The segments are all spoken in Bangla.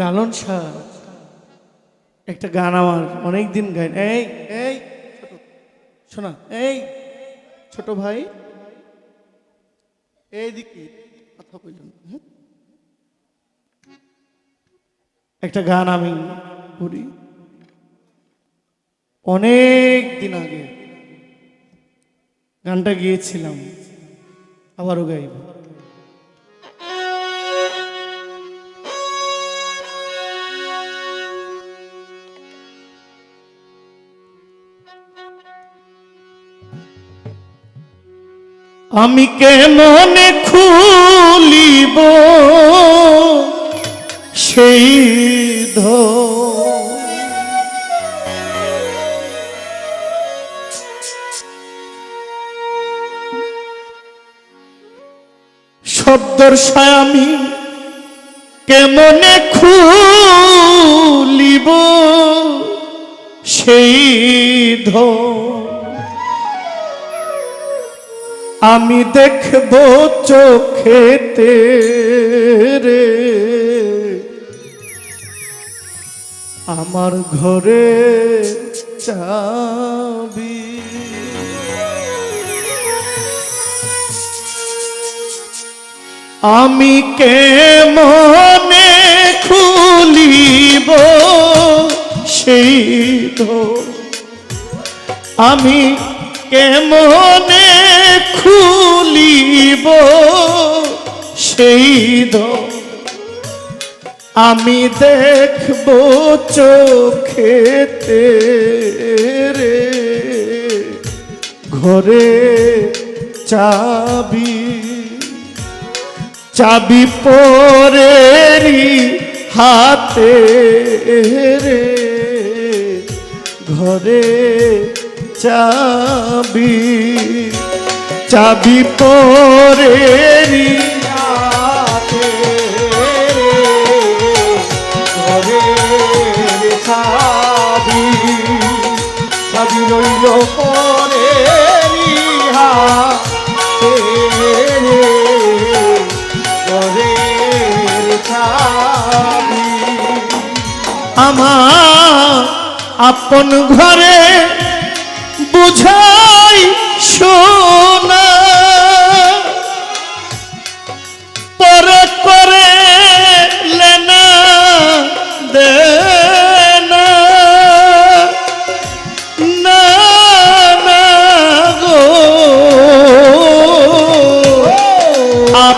লালন শাহ, একটা গান আমার অনেক দিন গাই এই এই, শোনা, এই, ছোট ভাই, এইদিকে কথা বলুন একটা গান আমি করি। অনেক দিন আগে গানটা গিয়েছিলাম, আবারও গাইব। আমি কেমনে খুলিব? সেই ধ- শব্দর সায় আমি কেমনে খুলিব? সেই ধ- আমি দেখব চোখেতে রে। আমার ঘরে চাবি। আমি কেমনে খুলিব সেই আমি কেমনে খুলিব সেই আমি দেখব চোখেতে রে ঘরে চাবি। চাবি পরেরি হাতে রে ঘরে চাবি। চাবি পরেরি হাতে রে। ঘরে চাবি চাবি রইল পরেরি হাতে রে। ঘরের চাবি। আমার আপন ঘরে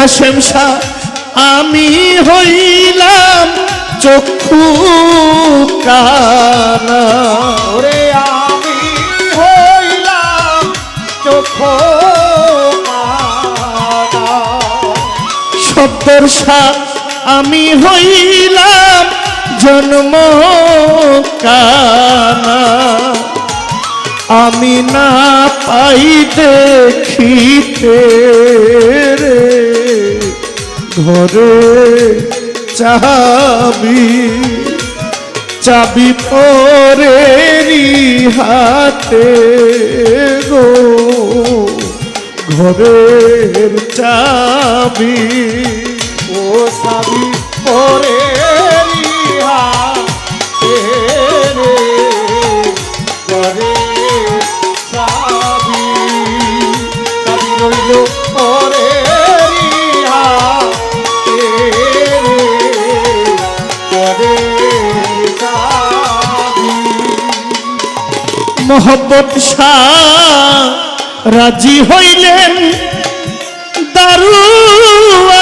হাসেম শাহ আমি হইলাম চক্ষু কানা। ওরে আমি হইলাম চক্ষু শব্দের সাথ আমি হইলাম জন্ম কানা। আমি না পাই দেখিতে। রে ঘরে চাবি চাবি পরে হাতে গো। ঘরের চাবি ও সাবি মোহব্বত শাহ রাজি হইলেন দারুয়ানি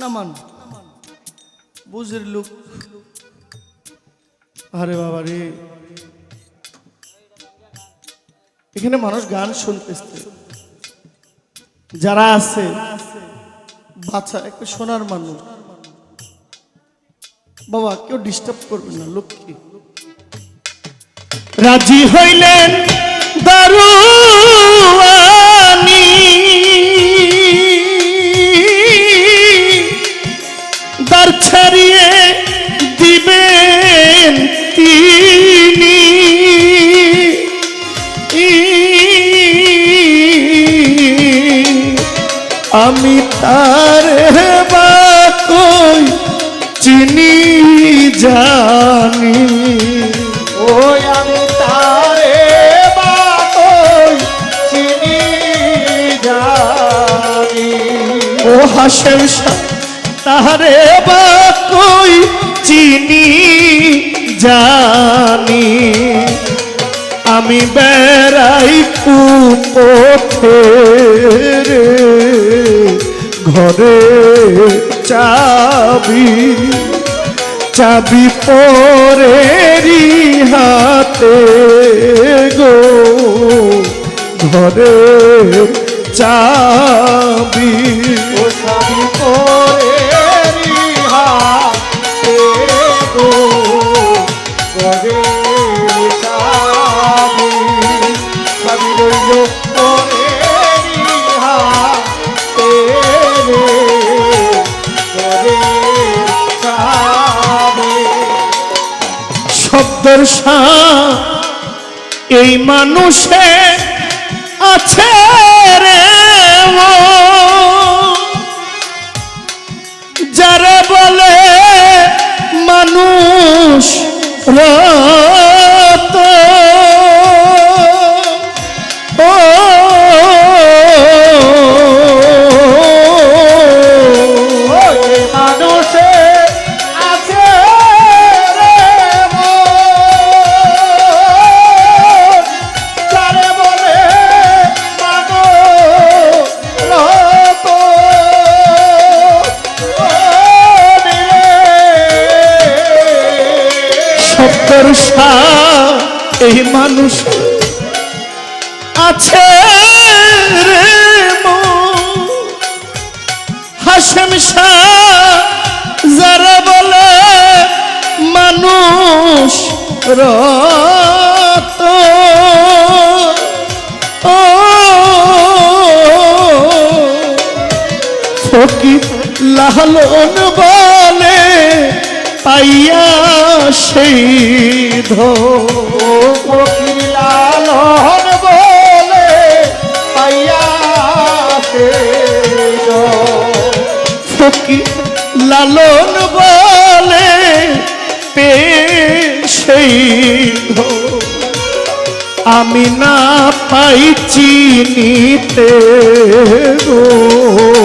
নামান। বুঝের লোক। আরে বাবা রে। এখানে মানুষ গান শুনতেছে। যারা আছে, বাচ্চা, একটা সোনার মানুষ। বাবা, কেউ ডিস্টার্ব করবে না লক্ষ্মী রাজি হইলেন দারুয়ানি আমি তার চিনি, জানি। ওই আমি তারে চিনি, জানি। ও হাসের তারে বাকই চিনি, জানি। আমি বেড়াই কুপথে রে। ঘরে চাবি চাবি পরেরই হাতে গো। ঘরে চাবি শব্দের এই মানুষে আছে রে। যারা বলে এই মানুষ আছে রে। হাসেম যারা বলে মানুষ রত ও ফকির লালন বলে পাইয়া সেই ধো লালন বলে পাইয়া ফকির লালন বলে পে সেই ধো আমি না পাই চিনিতে